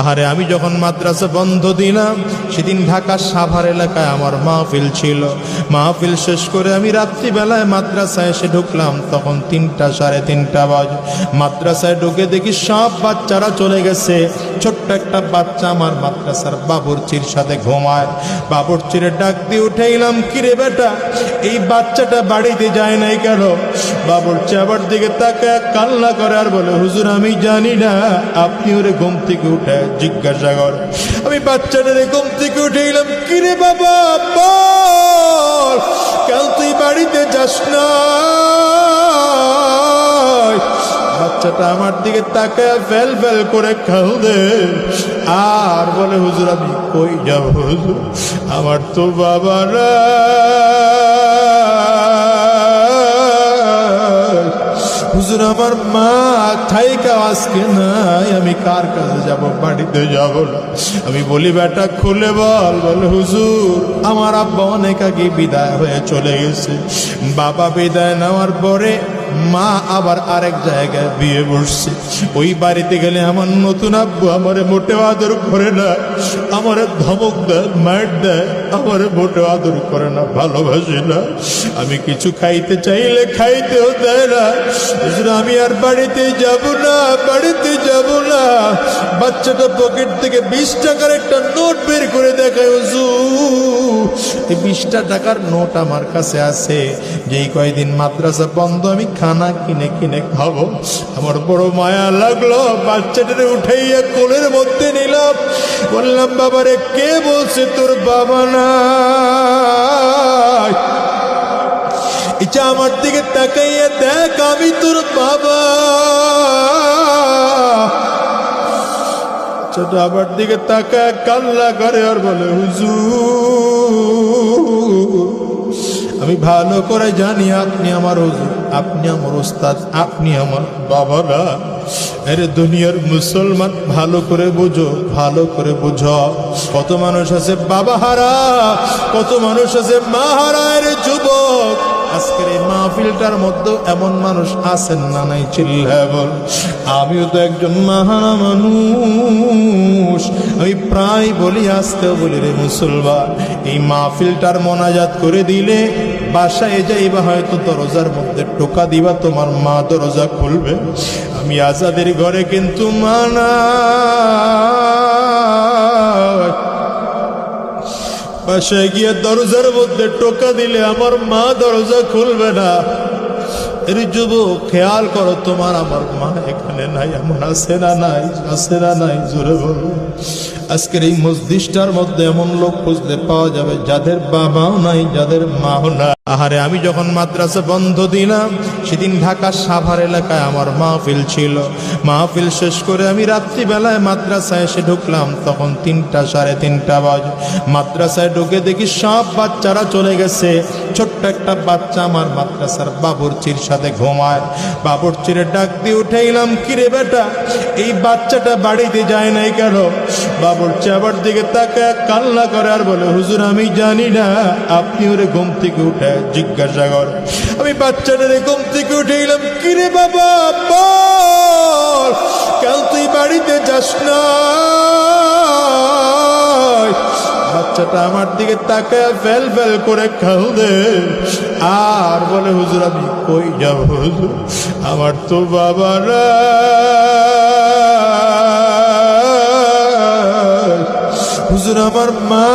আহারে, আমি যখন মাদ্রাসা বন্ধ দিলাম, সেদিন ঢাকার সাভার এলাকায় আমার মাহফিল ছিল। মাহফিল শেষ করে আমি রাত্রিবেলায় মাদ্রাসায় এসে ঢুকলাম, তখন তিনটা, সাড়ে তিনটা বাজ। মাদ্রাসায় ঢুকে দেখি সব বাচ্চারা চলে গেছে। ছোট্ট একটা বাচ্চা আমার মাদ্রাসার বাবুরচির সাথে ঘুমায়। বাবুরচিরে ডাক দিয়ে উঠে এলাম কিরে বেটা, এই বাচ্চাটা বাড়িতে যায় নাই কেন? বাবুরচি আবার দিকে তাকে কান্না করে আর বলে, হুজুর, আমি জানি না, আপনি ওরে ঘুম থেকে উঠে জিজ্ঞাসা কর। আমি বাচ্চাটারে ঘুম থেকে উঠে এলাম কিরে বাবা কেন তুই বাড়িতে যাস না বাচ্চাটা আমার দিকে তাকে ফেল ফেল করে দে আর বলে, হুজুর, আমি কই যাব হুজুর? আমার তো বাবা নাই। হুজুর, আমার মা থাইকা আজকে নাই আমি কার কাছে যাব? বাড়িতে যাব না। আমি বলি, বেটা, খুলে বল। বলে, হুজুর, আমার আব্বা অনেক আগে বিদায় হয়ে চলে গেছে। বাবা বিদায় নেওয়ার পরে মা আবার আরেক জায়গায় বিয়ে বসছে ওই বাড়িতে গেলে আমার নতুন আব্বু আমার মোটেও আদর করে না, আমার ধমক দেয়, মার দেয়, আমার মোটেও আদর করে না, ভালোবাসে না। আমি কিছু খাইতে চাইলে খাইতেও দেয় না হুজুর, আমি আর বাড়িতে যাব না বাড়িতে যাব না। বাচ্চাটা পকেট থেকে বিশ টাকার একটা নোট বের করে দেখায় হুজুর। এই বিশটা টাকার নোট আমার কাছে আছে। যেই কয়দিন মাদ্রাসা বন্ধ আমি খানা কিনে কিনে খাব। আমার বড় মায়া লাগল বাচ্চাটারে উঠাইয়া কোলের মধ্যে নিলাম। বললাম বাবারে কে বলছে তোর বাবা না আমার দিকে তাকাইয়া দেখ আমি তোর বাবা। ছোট আমার দিকে তাকায় কান্না করে আর বলে, হুজুর, আমি ভালো করে জানি আপনি আমার হুজুর, আপনি আমার ওস্তাদ, আপনি আমার বাবা না আরে দুনিয়ার মুসলমান, ভালো করে বোঝো, ভালো করে বুঝো। কত মানুষ আছে বাবা হারা কত মানুষ আছে মা হারা মাহফিলটার মধ্যে এমন মানুষ আছেন না নাই চিল্লা বল। আমিও তো একজন মাহারা মানুষ আমি প্রায় বলি আসতেও বলি রে মুসলমান, এই মাহফিলটার মোনাজাত করে দিলে বাসায় যাইবা, হয়তো দরজার মধ্যে টোকা দিবা, তোমার মা দরজা খুলবে। আমি আজাদের ঘরে কিন্তু মানা বাসায় গিয়ে দরজার মধ্যে টোকা দিলে আমার মা দরজা খুলবে না। এর যুবক, খেয়াল করো, তোমার আমার মা এখানে নাই, এমন আছে না নাই, আছে না নাই, জোরে বলো। আজকের এই মসজিদটার মধ্যে এমন লোক খুঁজলে পাওয়া যাবে যাদের বাবাও নাই, যাদের মাও নাই। আহারে, আমি যখন মাদ্রাসা বন্ধ দিলাম, সেদিন ঢাকা সাভার এলাকায় আমার মাহফিল ছিল। মাহফিল শেষ করে আমি রাত্রিবেলায় মাদ্রাসায় এসে ঢুকলাম। তখন তিনটা, সাড়ে তিনটা বাজ। মাদ্রাসায় ঢুকে দেখি সব বাচ্চারা চলে গেছে। ছোট্ট একটা বাচ্চা আমার মাদ্রাসার বাবুরচির সাথে ঘুমায়। বাবুরচিরে ডাক দিয়ে উঠে এলাম কিরে বেটা, এই বাচ্চাটা বাড়িতে যায় নাই কেন? বাবুরচি আবার দিকে তাকে কান্না করে আর বলে, হুজুর, আমি জানি না, আপনি ওরে ঘুম থেকে উঠে জিজ্ঞাসা কর। আমি বাচ্চাটারে ঘুম থেকে উঠে এলাম কিরে বাবা, বল কেন তুই বাড়িতে যাস না? বাচ্চাটা আমার দিকে তাকায় ফেল ফেল করে দে আর বলে, হুজুর, আমি কই যাব, হুজুর? আমার তো বাবা নাই। হুজুর, আমার মা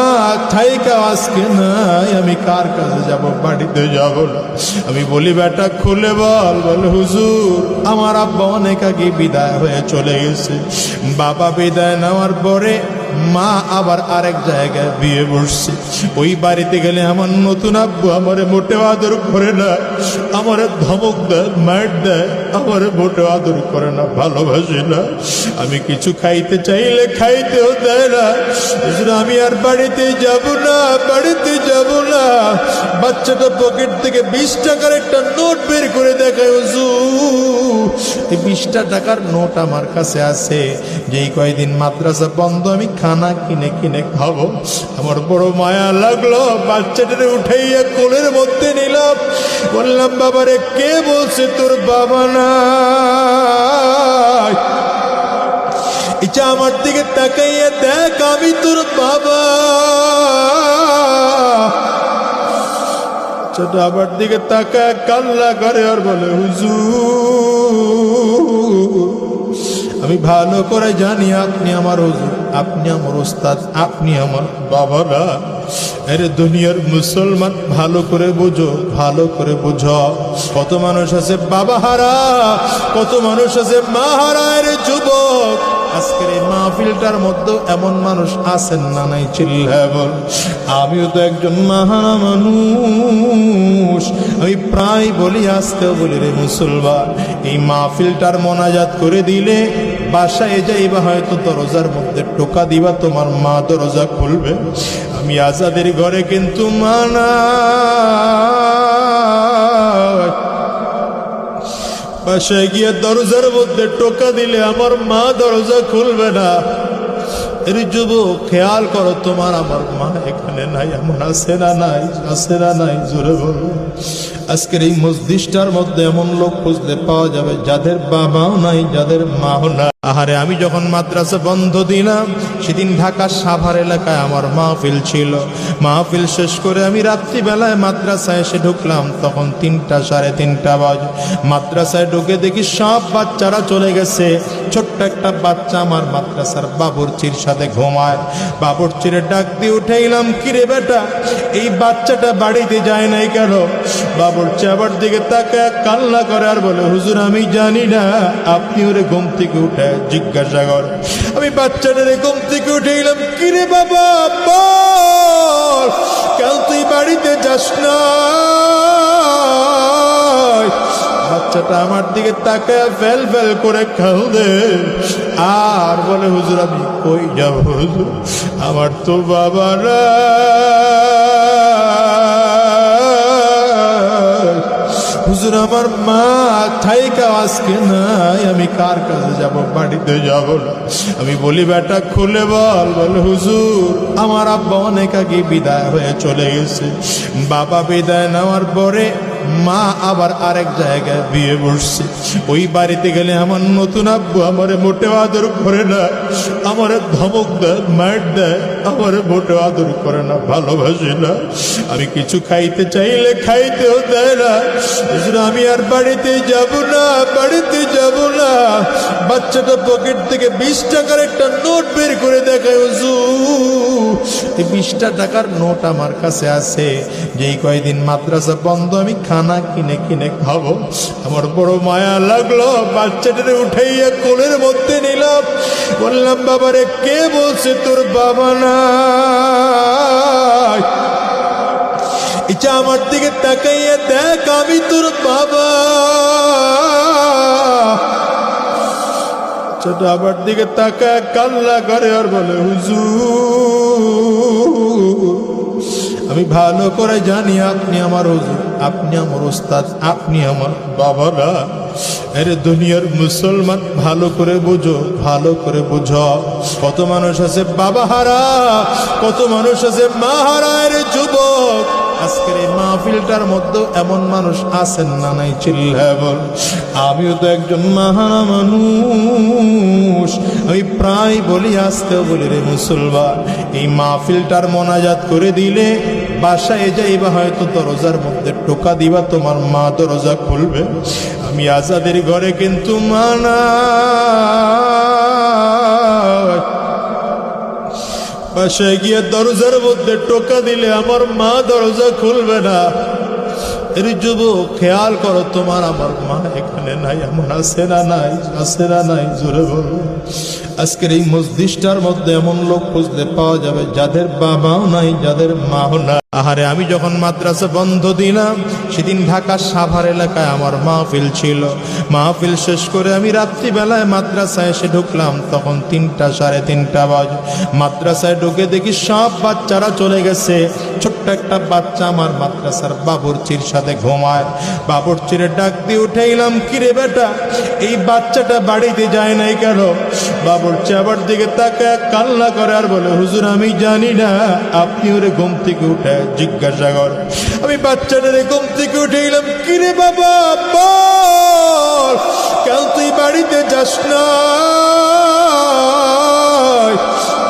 থাইকা আজকে নাই, আমি কার কাছে যাব, বাড়িতে যাব আমি বলি, বেটা, খুলে বল। বলে, হুজুর, আমার আব্বা অনেক আগে বিদায় হয়ে চলে গেছে। বাবা বিদায় নেওয়ার পরে মা আবার আরেক জায়গায় বিয়ে বসছে। ওই বাড়িতে গেলে আমার নতুন আব্বু আমারে মোটেও আদর করে না, আমারে ধমক দেয়, মার দেয়। আমারে মোটেও আদর করে না, ভালোবাসে না। আমি কিছু খাইতে চাইলে খাইতেও দেয় না। আমি আর বাড়িতে যাব না, বাড়িতে যাব না। বাচ্চাটা পকেট থেকে বিশ টাকার একটা নোট বের করে দেখায়, হুজুর। এই বিশটা টাকার নোট আমার কাছে আছে। যেই কয়দিন মাদ্রাসা বন্ধ, আমি খানা কিনে কিনে খাব। আমার বড় মায়া লাগল, বাচ্চাটারে উঠাইয়া কোলের মধ্যে নিলাম। বললাম, বাবারে, কে বলছে তোর বাবা নাই ইচ্ছা ইচ্ছা আমার দিকে তাকাইয়া দেখ, আমি তোর বাবা। ছোট আমার দিকে তাকায় কান্না করে আর বলে, হুজুর, আমি ভালো করে জানি আপনি আমার হুজুর, আপনি আমার ওস্তাদ, আপনি আমার বাবা না আরে দুনিয়ার মুসলমান ভালো করে বুঝো, ভালো করে বুঝো। কত মানুষ আছে বাবা হারা, কত মানুষ আছে মা যুবক। আজকের এই মাহফিলটার মধ্যে এমন মানুষ আছেন না নাই চিল্লা বল আমিও তো একজন মাহারা মানুষ আমি প্রায় বলি, আজকেও বলি রে মুসলমান, এই মাহফিলটার মোনাজাত করে দিলে বাসায় যাইবা হয়তো দরজার মধ্যে টোকা দিবা, তোমার মা দরজা খুলবে। আমি আজাদের ঘরে কিন্তু মানা। বাসায় গিয়ে দরজার মধ্যে টোকা দিলে আমার মা দরজা খুলবে না। এর যুবক, খেয়াল করো তোমার আমার মা এখানে নাই, এমন আছে না নাই, আছে না নাই, জোরে বলো। আজকের এই মসজিদটার মধ্যে এমন লোক খুঁজতে পাওয়া যাবে যাদের বাবাও নাই, যাদের মাও নাই। আহারে, আমি যখন মাদ্রাসা বন্ধ দিলাম, সেদিন ঢাকার সাভার এলাকায় আমার মাহফিল ছিল। মাহফিল শেষ করে আমি রাত্রিবেলায় মাদ্রাসায় এসে ঢুকলাম। তখন তিনটা, সাড়ে তিনটা বাজ। মাদ্রাসায় ঢুকে দেখি সব বাচ্চারা চলে গেছে। ছোট্ট একটা বাচ্চা আমার মাদ্রাসার বাবুরচির সাথে ঘুমায়। বাবুরচিরে ডাক দিয়ে উঠেইলাম, কিরে বেটা, এই বাচ্চাটা বাড়িতে যায় নাই কেন? বাবুরচি আবার দিকে তাকায়, কান্না করে আর বলে, হুজুর, আমি জানি না, আপনি ওরে ঘুম থেকে উঠে জিজ্ঞাসা কর। আমি বাচ্চাটারে ঘুম থেকে উঠে গেলাম কিরে বাবা কেন তুই বাড়িতে যাস না বাচ্চাটা আমার দিকে তাকায় ফেল ফেল করে কাঁদে আর বলে, হুজুর, আমি কই যাব? হুজুর আমার তো বাবা না থাইকা আজকে নাই, আমি কার কাছে যাব? বাড়িতে যাব আমি বলি, বেটা, খুলে বল। বল, হুজুর, আমার আব্বা অনেক আগে বিদায় হয়ে চলে গেছে। বাবা বিদায় নেওয়ার পরে মা আবার আরেক জায়গায় বিয়ে বসছে। ওই বাড়িতে গেলে আমার নতুন আব্বু আমারে মোটেও আদর করে না। আমার ধমক দেয়, মার দেয়, আমার মোটেও আদর করে না, ভালোবাসে না। আমি কিছু খাইতে চাইলে খাইতেও দেয় না। আমি আর বাড়িতে যাব না, বাড়িতে যাব না। বাচ্চাটা পকেট থেকে বিশ টাকার একটা নোট বের করে দেখায় এই বিশটা টাকার নোট আমার কাছে আছে। যেই কয়দিন মাদ্রাসা বন্ধ, আমি খানা কিনে কিনে খাব। আমার বড় মায়া লাগল বাচ্চাটারে উঠাইয়া কোলের মধ্যে নিলাম। বললাম, বাবারে, কে বলছে তোর বাবা নাই? ইচ্ছা আমার দিকে তাকাইয়া দেখ, আমি তোর বাবা। ছোট আমার দিকে তাকায় কান্না করে আর বলে, হুজুর আমি ভালো করে জানি আপনি আমার আপনি আমার ওস্তাদ, আপনি আমার বাবা না আরে দুনিয়ার মুসলমান ভালো করে বুঝো, ভালো করে বুঝো। কত মানুষ আছে বাবা হারা কত মানুষ আছে মা হারা যুবক। আজকের এই মাহফিলটার মধ্যে এমন মানুষ আছেন না নাই চিল্লা বল। আমিও তো একজন মাহারা মানুষ আমি প্রায় বলি আজকেও বলি রে মুসলমান, এই মাহফিলটার মোনাজাত করে দিলে বাসায় যাইবা হয়তো দরজার মধ্যে টোকা দিবা, তোমার মা দরজা খুলবে। আমি আজাদের ঘরে কিন্তু মানা। বাসায় গিয়ে দরজার মধ্যে টোকা দিলে আমার মা দরজা খুলবে না। এর যুবক, খেয়াল করো তোমার আমার মা এখানে নাই, এমন আছে না নাই, আছে না নাই, জোরে বলো। আজকের এই মসজিদটার মধ্যে এমন লোক খুঁজতে পাওয়া যাবে, যাদের বাবাও নাই, যাদের মাও নাই। আহারে, আমি যখন মাদ্রাসা বন্ধ দিলাম, সেদিন ঢাকার সাভার এলাকায় আমার মাহফিল ছিল। মাহফিল শেষ করে আমি রাত্রিবেলায় মাদ্রাসায় এসে ঢুকলাম। তখন তিনটা, সাড়ে তিনটা বাজ। মাদ্রাসায় ঢুকে দেখি সব বাচ্চারা চলে গেছে। ছোট্ট একটা বাচ্চা আমার মাদ্রাসার বাবুরচির সাথে ঘুমায়। বাবুরচিরে ডাক দিয়ে উঠেইলাম, কিরে বেটা, এই বাচ্চাটা বাড়িতে যায় নাই কেন? বাবুরচি আবার দিকে তাকায়, কান্না করে আর বলে, হুজুর, আমি জানি না, আপনি ওরে ঘুম থেকে উঠে জিজ্ঞাসা কর। আমি বাচ্চাটারে ঘুম থেকে উঠে গেলাম কিরে বাবা, বল কেন তুই বাড়িতে যাস না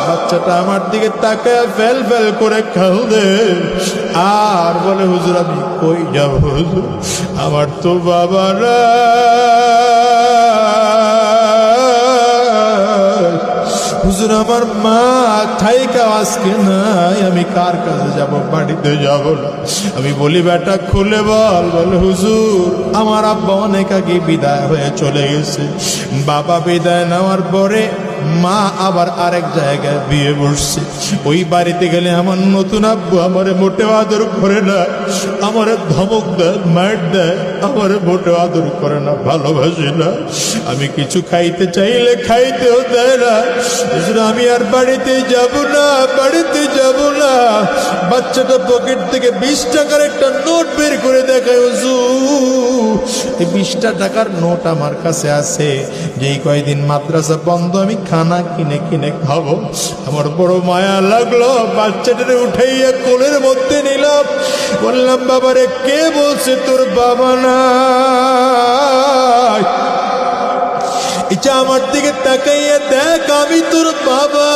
বাচ্চাটা আমার দিকে তাকায় ফেল ফেল করে দে আর বলে, হুজুর, আমি কই যাব, হুজুর? আমার তো বাবা নাই। হুজুর আমার মা থাইকা আজকে নাই, আমি কার কাছে যাব, বাড়িতে যাব আমি বলি, বেটা, খুলে বল। বল, হুজুর, আমার আব্বা অনেক আগে বিদায় হয়ে চলে গেছে। বাবা বিদায় নেওয়ার পরে মা আবার আরেক জায়গায় বিয়ে বসছে। ওই বাড়িতে গেলে আমার নতুন আব্বু আমারে মোটে আদর করে না, আমারে ধমক দেয়, মার দেয়। আমারে মোটে আদর করে না, ভালোবাসে না। আমি কিছু খাইতে চাইলে খাইতেও দেয় না। আমি আর বাড়িতে যাব না, বাড়িতে যাব না। বাচ্চাটা পকেট থেকে বিশ টাকার একটা নোট বের করে দেখায় এই বিশটা টাকার নোট আমার কাছে আছে। যেই কয়দিন মাদ্রাসা বন্ধ, আমি খানা কিনে কিনে খাব। আমার বড় মায়া লাগল, বাচ্চাটারে উঠাইয়া কোলের মধ্যে নিলাম। বললাম, বাবারে, কে বলছে তোর বাবা এটা আমার দিকে তাকাইয়া দেখ, আমি তোর বাবা।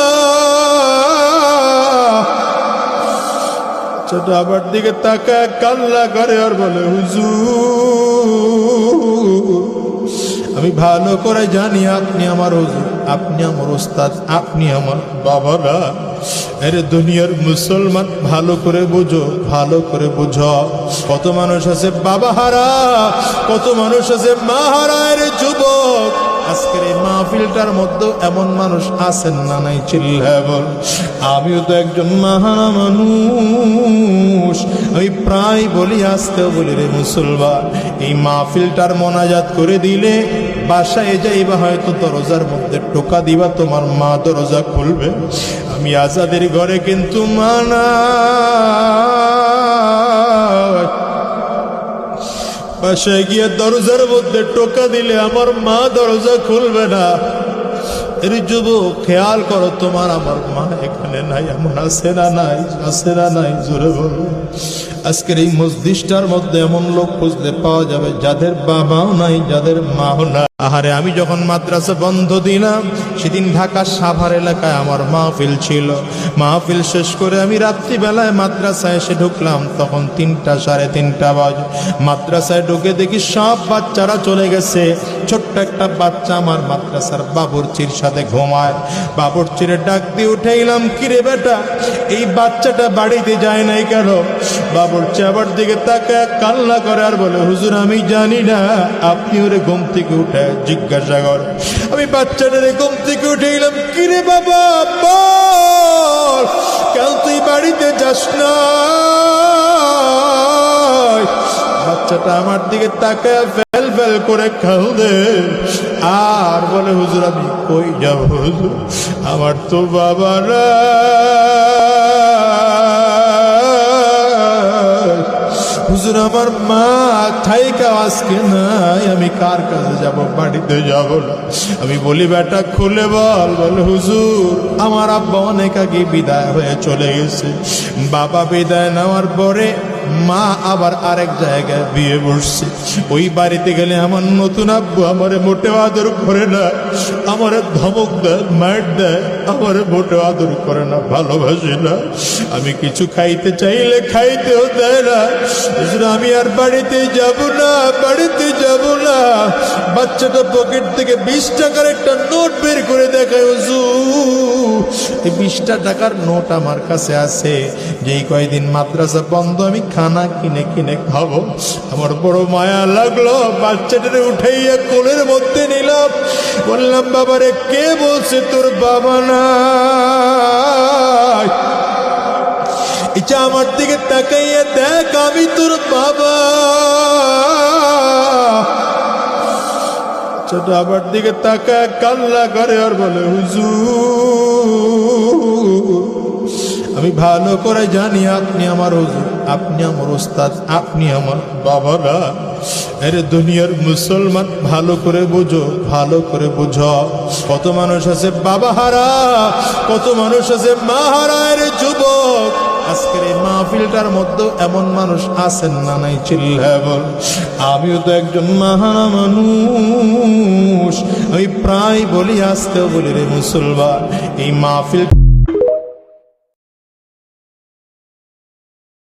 ছোট আমার দিকে তাকায় কান্না করে আর বলে, হুজুর, আমি ভালো করে জানি আপনি আমার হুজুর, আপনি আমার ওস্তাদ, আপনি আমার বাবা না। আরে দুনিয়ার মুসলমান ভালো করে বুঝো, ভালো করে বুঝো। কত মানুষ আছে বাবা হারা, কত মানুষ আছে মা হারা যুবক। আজকের এই মাহফিলটার মধ্যে এমন মানুষ আছেন না নাই চিল্লা বল। আমিও তো একজন মাহারা মানুষ। আমি প্রায় বলি, আজকেও বলি রে মুসলমান, এই মাহফিলটার মোনাজাত করে দিলে বাসায় যাইবা হয়তো দরজার মধ্যে টোকা দিবা, তোমার মা দরজা খুলবে। আমি আজাদের ঘরে কিন্তু মানা। বাসায় গিয়ে দরজার মধ্যে টোকা দিলে আমার মা দরজা খুলবে না। খেয়াল করো, তোমার আমার মা এখানে নাই এমন আছে না নাই, আছে না নাই, জোরে বলো। আজকের এই মসজিদটার মধ্যে এমন লোক খুঁজতে পাওয়া যাবে যাদের বাবাও নাই, যাদের মাও নাই। আহারে, আমি যখন মাদ্রাসা বন্ধ দিলাম, সেদিন ঢাকা সাভার এলাকায় আমার মাহফিল ছিল। মাহফিল শেষ করে আমি রাত্রিবেলায় মাদ্রাসায় এসে ঢুকলাম। তখন তিনটা, সাড়ে তিনটা বাজ। মাদ্রাসায় ঢুকে দেখি সব বাচ্চারা চলে গেছে। ছোট্ট একটা বাচ্চা আমার মাদ্রাসার বাবুরচির সাথে ঘুমায়। বাবুরচিরে ডাক দিয়ে উঠে এলাম কিরে বেটা, এই বাচ্চাটা বাড়িতে যায় নাই কেন? বাবুরচি আবার দিকে তাকায়, কান্না করে আর বলে, হুজুর, আমি জানি না, আপনি ওরে ঘুম থেকে উঠে জিজ্ঞাসা করে। আমি বাচ্চাটারে ঘুম থেকে উঠে গেলাম কিরে বাবা কেন তুই বাড়িতে যাস না বাচ্চাটা আমার দিকে তাকায়, ফেল ফেল করে দে আর বলে, হুজুর, আমি কই যাব? হুজুর আমার তো বাবা নাই। হুজুর আমার মা থাইকা আজকে নাই, আমি কার কাছে যাব, বাড়িতে যাব আমি বলি, বেটা, খুলে বল। বল, হুজুর, আমার আব্বা অনেক আগে বিদায় হয়ে চলে গেছে। বাবা বিদায় নেওয়ার পরে মা আবার আরেক জায়গায় বিয়ে বসছে ওই বাড়িতে গেলে আমার নতুন আব্বু আমারে মোটে আদর করে না, আমারে ধমক দেয়, মার দেয়, আমারে মোটে আদর করে না, ভালোবাসে না। আমি কিছু খাইতে চাইলে খাইতেও দেয় না। আমি আর বাড়িতে যাব না, বাড়িতে যাব না। বাচ্চাটা পকেট থেকে বিশ টাকার একটা নোট বের করে দেখায় এই বিশটা টাকার নোট আমার কাছে আছে। যেই কয়দিন মাদ্রাসা বন্ধ, আমি খানা কিনে কিনে খাব। আমার বড় মায়া লাগল বাচ্চাটারে উঠাইয়া কোলের মধ্যে নিলাম। বললাম, বাবারে, কে বলছে তোর বাবা নাই? এটা আমার দিকে তাকাইয়া দেখ, আমি তোর বাবা। ছোট আমার দিকে তাকায়, কান্না করে আর বলে, হুজুর, আমি ভালো করে জানি আপনি আমার হুজুর। আপনি আমার ওস্তাদ, আপনি আমার বাবা না আরে দুনিয়ার মুসলমান ভালো করে বুঝো, ভালো করে বুঝো। কত মানুষ আছে বাবা হারা কত মানুষ আছে মা হারা যুবক। আজকের এই মাহফিলটার মধ্যে এমন মানুষ আছেন না নাই বল। আমিও তো একজন মাহারা মানুষ। আমি প্রায় বলি আজকেও বলি রে মুসলমান, এই মাহফিল